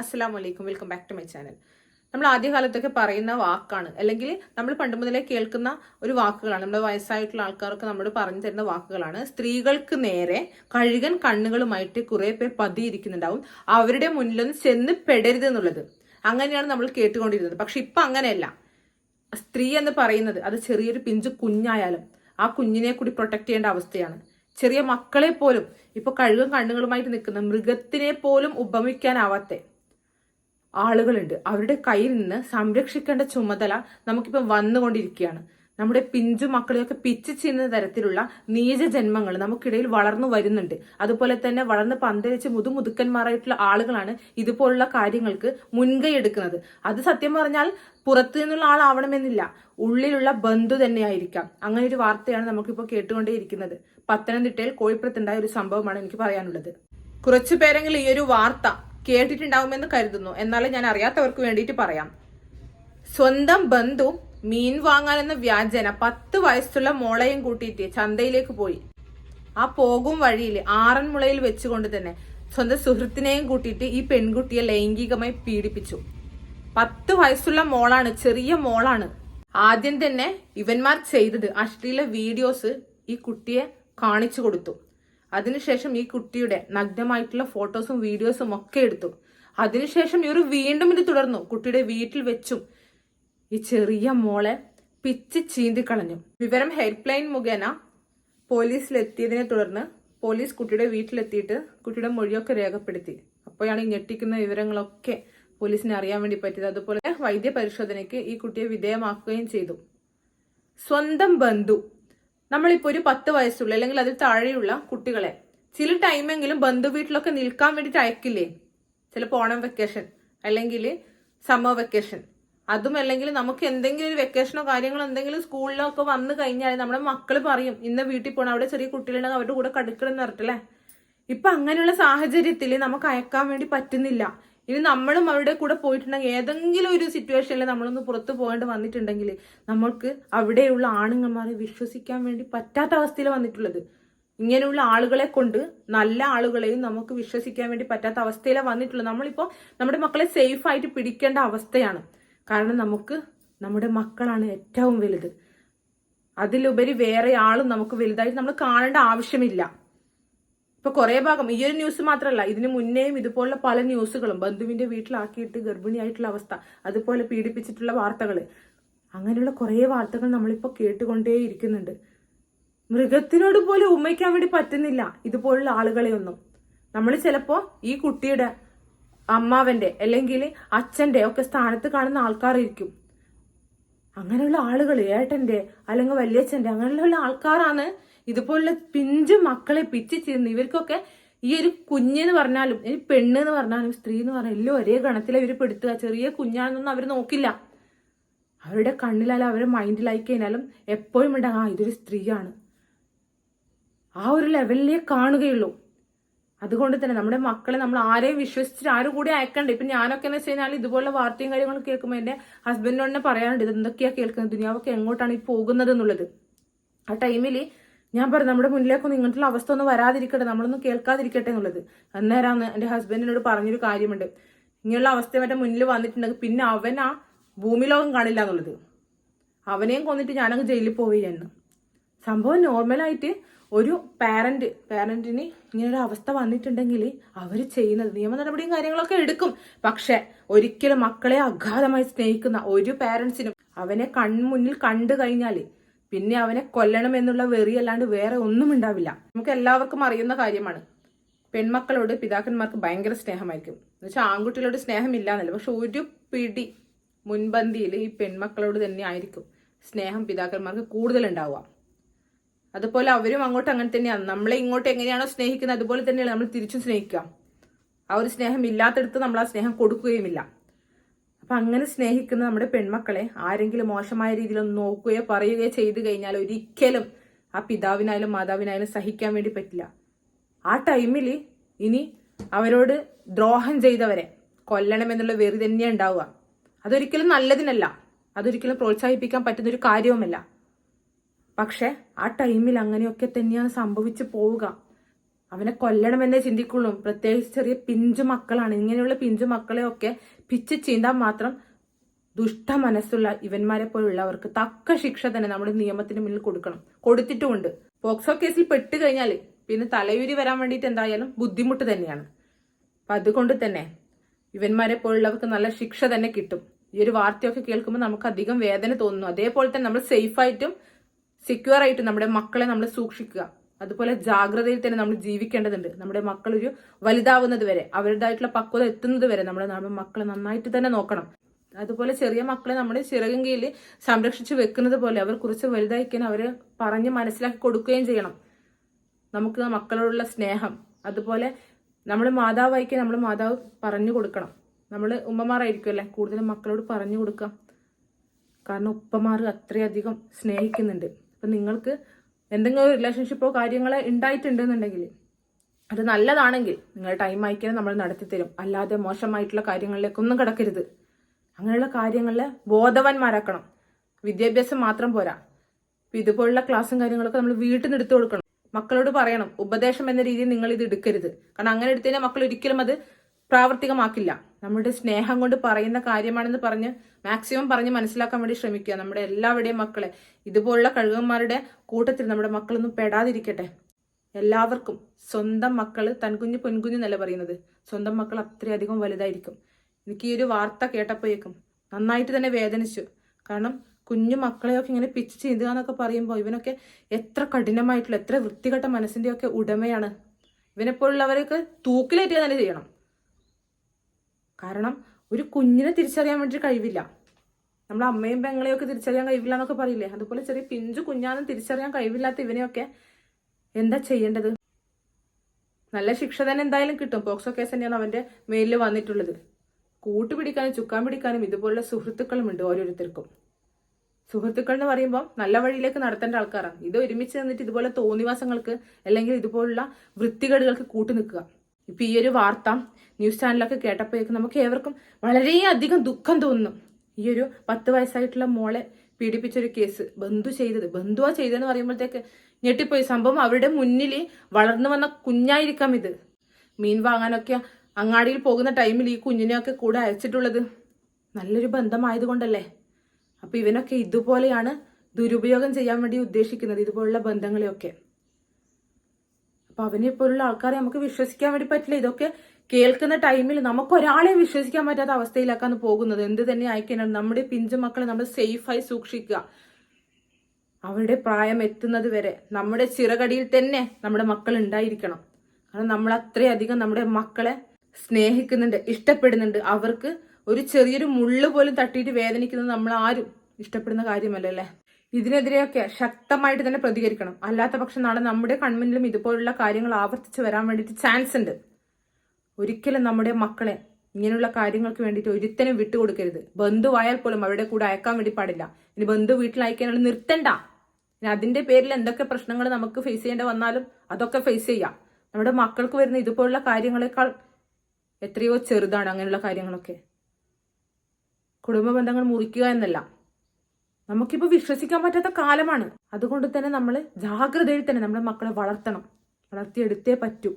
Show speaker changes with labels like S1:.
S1: അസ്സാം വലൈക്കും welcome back to my channel നമ്മൾ ആദ്യകാലത്തൊക്കെ പറയുന്ന വാക്കാണ്. അല്ലെങ്കിൽ നമ്മൾ പണ്ട് മുതലേ കേൾക്കുന്ന ഒരു വാക്കുകളാണ്. നമ്മുടെ വയസ്സായിട്ടുള്ള ആൾക്കാർക്ക് നമ്മൾ പറഞ്ഞു തരുന്ന വാക്കുകളാണ്. സ്ത്രീകൾക്ക് നേരെ കഴുകൻ കണ്ണുകളുമായിട്ട് കുറെ പേർ പതിയിരിക്കുന്നുണ്ടാവും. അവരുടെ മുന്നിലൊന്നും ചെന്ന് പെടരുത് എന്നുള്ളത്. അങ്ങനെയാണ് നമ്മൾ കേട്ടുകൊണ്ടിരുന്നത്. പക്ഷെ ഇപ്പൊ അങ്ങനെയല്ല. സ്ത്രീ എന്ന് പറയുന്നത് അത് ചെറിയൊരു പിഞ്ചു കുഞ്ഞായാലും ആ കുഞ്ഞിനെ കൂടി പ്രൊട്ടക്ട് ചെയ്യേണ്ട അവസ്ഥയാണ്. ചെറിയ മക്കളെ പോലും ഇപ്പൊ കഴുകും കണ്ണുകളുമായിട്ട് നിൽക്കുന്ന മൃഗത്തിനെ പോലും ഉപമിക്കാനാവാത്ത ആളുകളുണ്ട്. അവരുടെ കയ്യിൽ നിന്ന് സംരക്ഷിക്കേണ്ട ചുമതല നമുക്കിപ്പം വന്നുകൊണ്ടിരിക്കുകയാണ്. നമ്മുടെ പിഞ്ചു മക്കളെയൊക്കെ പിച്ചു ചെയ്യുന്ന തരത്തിലുള്ള നീച ജന്മങ്ങൾ നമുക്കിടയിൽ വളർന്നു വരുന്നുണ്ട്. അതുപോലെ തന്നെ വളർന്ന് പന്തലിച്ച് മുതുമുതുക്കന്മാരായിട്ടുള്ള ആളുകളാണ് ഇതുപോലുള്ള കാര്യങ്ങൾക്ക് മുൻകൈ എടുക്കുന്നത്. അത് സത്യം പറഞ്ഞാൽ പുറത്തു നിന്നുള്ള ആളാവണമെന്നില്ല. ഉള്ളിലുള്ള ബന്ധു തന്നെയായിരിക്കാം. അങ്ങനെ ഒരു വാർത്തയാണ് നമുക്കിപ്പോൾ കേട്ടുകൊണ്ടേയിരിക്കുന്നത്. പത്തനംതിട്ടയിൽ കോഴിപ്പുറത്തുണ്ടായ ഒരു സംഭവമാണ് എനിക്ക് പറയാനുള്ളത്. കുറച്ചു പേരെങ്കിലും ഈ ഒരു വാർത്ത കേട്ടിട്ടുണ്ടാവുമെന്ന് കരുതുന്നു. എന്നാലും ഞാൻ അറിയാത്തവർക്ക് വേണ്ടിയിട്ട് പറയാം. സ്വന്തം ബന്ധു മീൻ വാങ്ങാനെന്ന വ്യാജന പത്ത് വയസ്സുള്ള മോളയും കൂട്ടിയിട്ട് ചന്തയിലേക്ക് പോയി. ആ പോകും വഴിയിൽ ആറന്മുളയിൽ വെച്ചുകൊണ്ട് തന്നെ സ്വന്തം സുഹൃത്തിനെയും കൂട്ടിയിട്ട് ഈ പെൺകുട്ടിയെ ലൈംഗികമായി പീഡിപ്പിച്ചു. പത്ത് വയസ്സുള്ള മോളാണ് ചെറിയ മോളാണ്. ആദ്യം തന്നെ ഇവന്മാർ ചെയ്തത് അശ്ലീല വീഡിയോസ് ഈ കുട്ടിയെ കാണിച്ചു കൊടുത്തു. അതിനുശേഷം ഈ കുട്ടിയുടെ നഗ്നമായിട്ടുള്ള ഫോട്ടോസും വീഡിയോസും ഒക്കെ എടുത്തു. അതിനുശേഷം ഇവർ വീണ്ടും ഇത് തുടർന്നു. കുട്ടിയുടെ വീട്ടിൽ വെച്ചും ഈ ചെറിയ മോളെ പിച്ച് ചീന്തിക്കളഞ്ഞു വിവരം ഹെൽപ്പ് ലൈൻ മുഖേന പോലീസിലെത്തിയതിനെ തുടർന്ന് പോലീസ് കുട്ടിയുടെ വീട്ടിലെത്തിയിട്ട് കുട്ടിയുടെ മൊഴിയൊക്കെ രേഖപ്പെടുത്തി. അപ്പോഴാണ് ഞെട്ടിക്കുന്ന വിവരങ്ങളൊക്കെ പോലീസിനെ അറിയാൻ വേണ്ടി പറ്റിയത്. അതുപോലെ വൈദ്യ പരിശോധനയ്ക്ക് ഈ കുട്ടിയെ വിധേയമാക്കുകയും ചെയ്തു. സ്വന്തം ബന്ധു നമ്മളിപ്പോ ഒരു പത്ത് വയസ്സുള്ള അല്ലെങ്കിൽ അതിൽ താഴെയുള്ള കുട്ടികളെ ചില ടൈമെങ്കിലും ബന്ധു വീട്ടിലൊക്കെ നിൽക്കാൻ വേണ്ടിയിട്ട് അയക്കില്ലേ? ചിലപ്പോൾ ഓണം വെക്കേഷൻ അല്ലെങ്കിൽ സമ്മർ വെക്കേഷൻ അതും അല്ലെങ്കിൽ നമുക്ക് എന്തെങ്കിലും ഒരു വെക്കേഷനോ കാര്യങ്ങളോ എന്തെങ്കിലും സ്കൂളിലോ ഒക്കെ വന്നു കഴിഞ്ഞാൽ നമ്മുടെ മക്കൾ പറയും ഇന്ന് വീട്ടിൽ പോകണം അവിടെ ചെറിയ കുട്ടികളുണ്ടെങ്കിൽ അവരുടെ കൂടെ കടുക്കണം എന്ന് പറഞ്ഞിട്ടല്ലേ ഇപ്പൊ അങ്ങനെയുള്ള സാഹചര്യത്തിൽ നമുക്ക് അയക്കാൻ വേണ്ടി പറ്റുന്നില്ല. ഇനി നമ്മളും അവരുടെ കൂടെ പോയിട്ടുണ്ടെങ്കിൽ ഏതെങ്കിലും ഒരു സിറ്റുവേഷനിൽ നമ്മളൊന്ന് പുറത്തു പോകേണ്ടി വന്നിട്ടുണ്ടെങ്കിൽ നമ്മൾക്ക് അവിടെയുള്ള ആണുങ്ങന്മാരെ വിശ്വസിക്കാൻ വേണ്ടി പറ്റാത്ത അവസ്ഥയിൽ വന്നിട്ടുള്ളത്. ഇങ്ങനെയുള്ള ആളുകളെ കൊണ്ട് നല്ല ആളുകളെയും നമുക്ക് വിശ്വസിക്കാൻ വേണ്ടി പറ്റാത്ത അവസ്ഥയിലാണ് വന്നിട്ടുള്ളത്. നമ്മളിപ്പോൾ നമ്മുടെ മക്കളെ സേഫ് ആയിട്ട് പിടിക്കേണ്ട അവസ്ഥയാണ്. കാരണം നമുക്ക് നമ്മുടെ മക്കളാണ് ഏറ്റവും വലുത്. അതിലുപരി വേറെ ആളും നമുക്ക് വലുതായിട്ട് നമ്മൾ കാണേണ്ട ആവശ്യമില്ല. ഇപ്പൊ കുറെ ഭാഗം ഈ ഒരു ന്യൂസ് മാത്രമല്ല ഇതിന് മുന്നേയും ഇതുപോലുള്ള പല ന്യൂസുകളും ബന്ധുവിന്റെ വീട്ടിലാക്കിയിട്ട് ഗർഭിണിയായിട്ടുള്ള അവസ്ഥ അതുപോലെ പീഡിപ്പിച്ചിട്ടുള്ള വാർത്തകൾ അങ്ങനെയുള്ള കുറെ വാർത്തകൾ നമ്മളിപ്പോൾ കേട്ടുകൊണ്ടേയിരിക്കുന്നുണ്ട് മൃഗത്തിനോട് പോലെ ഉമ്മയ്ക്കാൻ വേണ്ടി പറ്റുന്നില്ല ഇതുപോലുള്ള ആളുകളെ ഒന്നും നമ്മൾ ചിലപ്പോ ഈ കുട്ടിയുടെ അമ്മാവന്റെ അല്ലെങ്കിൽ അച്ഛന്റെ ഒക്കെ സ്ഥാനത്ത് കാണുന്ന ആൾക്കാരായിരിക്കും. അങ്ങനെയുള്ള ആളുകൾ ഏട്ടന്റെ അല്ലെങ്കിൽ വല്യച്ഛന്റെ അങ്ങനെയുള്ള ആൾക്കാരാണ് ഇതുപോലുള്ള പിഞ്ചു മക്കളെ പിച്ചിച്ചിരുന്ന് ഇവർക്കൊക്കെ ഈ ഒരു കുഞ്ഞെന്ന് പറഞ്ഞാലും ഈ പെണ്ണ് എന്ന് പറഞ്ഞാലും സ്ത്രീ എന്ന് പറഞ്ഞാലും എല്ലാം ഒരേ ഗണത്തിൽ അവർ പെടുത്തുക. ചെറിയ കുഞ്ഞാണെന്നൊന്നും അവർ നോക്കില്ല. അവരുടെ കണ്ണിലായാലും അവരുടെ മൈൻഡിലായി കഴിഞ്ഞാലും എപ്പോഴും ഉണ്ടാകും ആ ഇതൊരു സ്ത്രീയാണ്. ആ ഒരു ലെവലിലേ കാണുകയുള്ളൂ. അതുകൊണ്ട് തന്നെ നമ്മുടെ മക്കളെ നമ്മൾ ആരെയും വിശ്വസിച്ച് ആരും കൂടി അയക്കണ്ട. ഇപ്പൊ ഞാനൊക്കെ എന്ന് വെച്ച് കഴിഞ്ഞാൽ ഇതുപോലെ വാർത്തയും കാര്യങ്ങളും കേൾക്കുമ്പോൾ എന്റെ ഹസ്ബൻഡിനോട് തന്നെ പറയാനുണ്ട് ഇത് എന്തൊക്കെയാ കേൾക്കുന്നത്? ദുനിയാവൊക്കെ എങ്ങോട്ടാണ് ഈ പോകുന്നത് എന്നുള്ളത്? ആ ടൈമിൽ ഞാൻ പറഞ്ഞു നമ്മുടെ മുന്നിലേക്കൊന്നും ഇങ്ങനത്തുള്ള അവസ്ഥ ഒന്നും വരാതിരിക്കട്ടെ നമ്മളൊന്നും കേൾക്കാതിരിക്കട്ടെ എന്നുള്ളത്. അന്നേരമാണ് എന്റെ ഹസ്ബൻഡിനോട് പറഞ്ഞൊരു കാര്യമുണ്ട്. ഇങ്ങനെയുള്ള അവസ്ഥ മറ്റേ മുന്നിൽ വന്നിട്ടുണ്ടെങ്കിൽ പിന്നെ അവൻ ആ ഭൂമി ലോകം കാണില്ല എന്നുള്ളത്. അവനെയും കൊന്നിട്ട് ഞാനങ്ങ് ജയിലിൽ പോവുകയാണ് സംഭവം നോർമലായിട്ട് ഒരു പാരന്റ് പാരന്റിന് ഇങ്ങനൊരു അവസ്ഥ വന്നിട്ടുണ്ടെങ്കിൽ അവർ ചെയ്യുന്നത് നിയമ നടപടിയും കാര്യങ്ങളൊക്കെ എടുക്കും. പക്ഷെ ഒരിക്കലും മക്കളെ അഗാധമായി സ്നേഹിക്കുന്ന ഒരു പാരന്റ്സിനും അവനെ കൺമുന്നിൽ കണ്ടു കഴിഞ്ഞാൽ പിന്നെ അവനെ കൊല്ലണം എന്നുള്ള വെറി അല്ലാണ്ട് വേറെ ഒന്നും ഉണ്ടാവില്ല. നമുക്ക് എല്ലാവർക്കും അറിയുന്ന കാര്യമാണ്. പെൺമക്കളോട് പിതാക്കന്മാർക്ക് ഭയങ്കര സ്നേഹമായിരിക്കും. എന്ന് വെച്ചാൽ ആൺകുട്ടികളോട് സ്നേഹമില്ല എന്നല്ല പക്ഷെ ഒരു പിടി മുൻപന്തിയിൽ ഈ പെൺമക്കളോട് തന്നെ ആയിരിക്കും സ്നേഹം പിതാക്കന്മാർക്ക് കൂടുതൽ ഉണ്ടാവുക അതുപോലെ അവരും അങ്ങോട്ട് അങ്ങനെ തന്നെയാണ് നമ്മളെ ഇങ്ങോട്ട് എങ്ങനെയാണോ സ്നേഹിക്കുന്നത് അതുപോലെ തന്നെയാണ് നമ്മൾ തിരിച്ചും സ്നേഹിക്കുക. ആ ഒരു സ്നേഹം ഇല്ലാത്തടത്ത് നമ്മൾ ആ സ്നേഹം കൊടുക്കുകയുമില്ല. അപ്പൊ അങ്ങനെ സ്നേഹിക്കുന്ന നമ്മുടെ പെൺമക്കളെ ആരെങ്കിലും മോശമായ രീതിയിൽ ഒന്ന് നോക്കുകയോ പറയുകയോ ചെയ്തു കഴിഞ്ഞാൽ ഒരിക്കലും ആ പിതാവിനായാലും മാതാവിനായാലും സഹിക്കാൻ വേണ്ടി പറ്റില്ല. ആ ടൈമിൽ ഇനി അവരോട് ദ്രോഹം ചെയ്തവരെ കൊല്ലണമെന്നുള്ള വെറി തന്നെ ഉണ്ടാവുക. അതൊരിക്കലും നല്ലതിനല്ല. അതൊരിക്കലും പ്രോത്സാഹിപ്പിക്കാൻ പറ്റുന്ന ഒരു കാര്യവുമല്ല. പക്ഷെ ആ ടൈമിൽ അങ്ങനെയൊക്കെ തന്നെയാണ് സംഭവിച്ചു പോവുക. അവനെ കൊല്ലണമെന്നേ ചിന്തിക്കുള്ളൂ. പ്രത്യേകിച്ച് ചെറിയ പിഞ്ചു മക്കളാണ്. ഇങ്ങനെയുള്ള പിഞ്ചു മക്കളെയൊക്കെ പിച്ച് ചീന്താൻ മാത്രം ദുഷ്ട മനസ്സുള്ള ഇവന്മാരെ പോലുള്ളവർക്ക് തക്ക ശിക്ഷ തന്നെ നമ്മുടെ നിയമത്തിന് മുന്നിൽ കൊടുക്കണം. കൊടുത്തിട്ടുമുണ്ട്. പോക്സോ കേസിൽ പെട്ട് കഴിഞ്ഞാൽ പിന്നെ തലയൂരി വരാൻ വേണ്ടിയിട്ട് എന്തായാലും ബുദ്ധിമുട്ട് തന്നെയാണ്. അപ്പൊ അതുകൊണ്ട് തന്നെ ഇവന്മാരെ പോലുള്ളവർക്ക് നല്ല ശിക്ഷ തന്നെ കിട്ടും. ഈ ഒരു വാർത്തയൊക്കെ കേൾക്കുമ്പോൾ നമുക്ക് അധികം വേദന തോന്നുന്നു. അതേപോലെ തന്നെ നമ്മൾ സേഫായിട്ടും സെക്യൂർ ആയിട്ടും നമ്മുടെ മക്കളെ നമ്മൾ സൂക്ഷിക്കുക. അതുപോലെ ജാഗ്രതയിൽ തന്നെ നമ്മൾ ജീവിക്കേണ്ടതുണ്ട്. നമ്മുടെ മക്കൾ ഒരു വലുതാവുന്നത് വരെ അവരുടേതായിട്ടുള്ള പക്വത എത്തുന്നത് വരെ നമ്മൾ നമ്മുടെ മക്കളെ നന്നായിട്ട് തന്നെ നോക്കണം. അതുപോലെ ചെറിയ മക്കളെ നമ്മൾ ചിറകും കീഴിൽ സംരക്ഷിച്ചു വെക്കുന്നത് പോലെ അവർ കുറച്ച് വലുതായിക്കാൻ അവരെ പറഞ്ഞ് മനസ്സിലാക്കി കൊടുക്കുകയും ചെയ്യണം. നമുക്ക് മക്കളോടുള്ള സ്നേഹം അതുപോലെ നമ്മൾ മാതാവായിക്കാൻ നമ്മൾ മാതാവ് പറഞ്ഞു കൊടുക്കണം. നമ്മൾ ഉമ്മമാരായിരിക്കുമല്ലേ കൂടുതലും മക്കളോട് പറഞ്ഞു കൊടുക്കാം കാരണം ഉപ്പമാർ അത്രയധികം സ്നേഹിക്കുന്നുണ്ട്. അപ്പം നിങ്ങൾക്ക് എന്തെങ്കിലും റിലേഷൻഷിപ്പോ കാര്യങ്ങളോ ഉണ്ടായിട്ടുണ്ടെന്നുണ്ടെങ്കിൽ അത് നല്ലതാണെങ്കിൽ നിങ്ങൾ ടൈം അയക്കാൻ നമ്മൾ നടത്തിത്തരും. അല്ലാതെ മോശമായിട്ടുള്ള കാര്യങ്ങളിലേക്കൊന്നും കിടക്കരുത്. അങ്ങനെയുള്ള കാര്യങ്ങളിൽ ബോധവാന്മാരാക്കണം. വിദ്യാഭ്യാസം മാത്രം പോരാ. ഇതുപോലുള്ള ക്ലാസ്സും കാര്യങ്ങളൊക്കെ നമ്മൾ വീട്ടിൽ നിന്ന് എടുത്തു കൊടുക്കണം. മക്കളോട് പറയണം. ഉപദേശം എന്ന രീതിയിൽ നിങ്ങൾ ഇത് എടുക്കരുത്. കാരണം അങ്ങനെ എടുത്തു കഴിഞ്ഞാൽ മക്കൾ ഒരിക്കലും അത് പ്രാവർത്തികമാക്കില്ല. നമ്മുടെ സ്നേഹം കൊണ്ട് പറയുന്ന കാര്യമാണെന്ന് പറഞ്ഞ് മാക്സിമം പറഞ്ഞ് മനസ്സിലാക്കാൻ വേണ്ടി ശ്രമിക്കുക. നമ്മുടെ എല്ലാവരുടെയും മക്കളെ. ഇതുപോലുള്ള കഴുകന്മാരുടെ കൂട്ടത്തിൽ നമ്മുടെ മക്കളൊന്നും പെടാതിരിക്കട്ടെ. എല്ലാവർക്കും സ്വന്തം മക്കൾ തൻകുഞ്ഞ് പൊൻകുഞ്ഞ് എന്നല്ല പറയുന്നത്. സ്വന്തം മക്കൾ അത്രയധികം വലുതായിരിക്കും. എനിക്ക് ഈ ഒരു വാർത്ത കേട്ടപ്പോഴേക്കും നന്നായിട്ട് തന്നെ വേദനിച്ചു. കാരണം കുഞ്ഞു മക്കളെയൊക്കെ ഇങ്ങനെ പിച്ച് ചെയ്യുക എന്നൊക്കെ പറയുമ്പോൾ ഇവനൊക്കെ എത്ര കഠിനമായിട്ടുള്ള എത്ര വൃത്തികെട്ട മനസ്സിന്റെയൊക്കെ ഉടമയാണ്. ഇവനെപ്പോഴുള്ളവരൊക്കെ തൂക്കിലേറ്റുക തന്നെ ചെയ്യണം. കാരണം ഒരു കുഞ്ഞിനെ തിരിച്ചറിയാൻ വേണ്ടി കഴിവില്ല. നമ്മൾ അമ്മയും പെങ്ങളെയും ഒക്കെ തിരിച്ചറിയാൻ കഴിവില്ല എന്നൊക്കെ പറയില്ലേ? അതുപോലെ ചെറിയ പിഞ്ചു കുഞ്ഞാനും തിരിച്ചറിയാൻ കഴിവില്ലാത്ത ഇവനെയൊക്കെ എന്താ ചെയ്യേണ്ടത്? നല്ല ശിക്ഷ തന്നെ എന്തായാലും കിട്ടും. പോക്സോ കേസ് തന്നെയാണ് അവന്റെ മേലിൽ വന്നിട്ടുള്ളത്. കൂട്ടുപിടിക്കാനും ചുക്കാൻ പിടിക്കാനും ഇതുപോലുള്ള സുഹൃത്തുക്കളും ഉണ്ട് ഓരോരുത്തർക്കും. സുഹൃത്തുക്കൾ എന്ന് പറയുമ്പോൾ നല്ല വഴിയിലേക്ക് നടത്തേണ്ട ആൾക്കാരാണ്. ഇത് ഒരുമിച്ച് നിന്നിട്ട് ഇതുപോലെ തോന്നിവാസങ്ങൾക്ക് അല്ലെങ്കിൽ ഇതുപോലുള്ള വൃത്തികേടുകൾക്ക് കൂട്ടു നിൽക്കുക ഇപ്പൊ ഈ ഒരു വാർത്ത ന്യൂസ് ചാനലൊക്കെ കേട്ടപ്പോഴേക്കും നമുക്ക് ഏവർക്കും വളരെയധികം ദുഃഖം തോന്നും ഈ ഒരു പത്ത് വയസ്സായിട്ടുള്ള മോളെ പീഡിപ്പിച്ചൊരു കേസ് ബന്ധു ചെയ്തത്. ബന്ധുവാ ചെയ്തതെന്ന് പറയുമ്പോഴത്തേക്ക് ഞെട്ടിപ്പോയി. സംഭവം അവരുടെ മുന്നിൽ വളർന്നു വന്ന കുഞ്ഞായിരിക്കാം ഇത്. മീൻ വാങ്ങാനൊക്കെ അങ്ങാടിയിൽ പോകുന്ന ടൈമിൽ ഈ കുഞ്ഞിനെയൊക്കെ കൂടെ അയച്ചിട്ടുള്ളത്. നല്ലൊരു ബന്ധമായതുകൊണ്ടല്ലേ? അപ്പൊ ഇവനൊക്കെ ഇതുപോലെയാണ് ദുരുപയോഗം ചെയ്യാൻ വേണ്ടി ഉദ്ദേശിക്കുന്നത് ഇതുപോലുള്ള ബന്ധങ്ങളെയൊക്കെ. അപ്പൊ അവനെ പോലുള്ള ആൾക്കാരെ നമുക്ക് വിശ്വസിക്കാൻ വേണ്ടി പറ്റില്ല. ഇതൊക്കെ കേൾക്കുന്ന ടൈമിൽ നമുക്ക് ഒരാളെ വിശ്വസിക്കാൻ പറ്റാത്ത അവസ്ഥയിലേക്കാണ് പോകുന്നത്. എന്ത് തന്നെ ആയിക്കഴിഞ്ഞാൽ നമ്മുടെ പിഞ്ചു മക്കളെ നമ്മൾ സേഫായി സൂക്ഷിക്കുക. അവരുടെ പ്രായം എത്തുന്നത് വരെ നമ്മുടെ ചിറകടിയിൽ തന്നെ നമ്മുടെ മക്കൾ ഉണ്ടായിരിക്കണം. കാരണം നമ്മൾ അത്രയധികം നമ്മുടെ മക്കളെ സ്നേഹിക്കുന്നുണ്ട് ഇഷ്ടപ്പെടുന്നുണ്ട്. അവർക്ക് ഒരു ചെറിയൊരു മുള്ളു പോലും തട്ടിയിട്ട് വേദനിക്കുന്നത് നമ്മൾ ആരും ഇഷ്ടപ്പെടുന്ന കാര്യമല്ലല്ലേ? ഇതിനെതിരെയൊക്കെ ശക്തമായിട്ട് തന്നെ പ്രതികരിക്കണം. അല്ലാത്ത പക്ഷം നാളെ നമ്മുടെ കൺമുന്നിലും ഇതുപോലുള്ള കാര്യങ്ങൾ ആവർത്തിച്ച് വരാൻ വേണ്ടിയിട്ട് ചാൻസ് ഉണ്ട്. ഒരിക്കലും നമ്മുടെ മക്കളെ ഇങ്ങനെയുള്ള കാര്യങ്ങൾക്ക് വേണ്ടിയിട്ട് ഒരുത്തനും വിട്ടുകൊടുക്കരുത്. ബന്ധുവായാൽ പോലും അവരുടെ കൂടെ അയക്കാൻ വേണ്ടി പാടില്ല. ഇനി ബന്ധു വീട്ടിൽ അയക്കാനുള്ള നിർത്തണ്ട. ഇനി അതിന്റെ പേരിൽ എന്തൊക്കെ പ്രശ്നങ്ങൾ നമുക്ക് ഫേസ് ചെയ്യേണ്ടി വന്നാലും അതൊക്കെ ഫേസ് ചെയ്യാം. നമ്മുടെ മക്കൾക്ക് വരുന്ന ഇതുപോലുള്ള കാര്യങ്ങളെക്കാൾ എത്രയോ ചെറുതാണ് അങ്ങനെയുള്ള കാര്യങ്ങളൊക്കെ. കുടുംബ ബന്ധങ്ങൾ മുറിക്കുക എന്നല്ല. നമുക്കിപ്പോൾ വിശ്വസിക്കാൻ പറ്റാത്ത കാലമാണ്. അതുകൊണ്ട് തന്നെ നമ്മൾ ജാഗ്രതയിൽ തന്നെ നമ്മുടെ മക്കളെ വളർത്തണം. വളർത്തിയെടുത്തേ പറ്റൂ.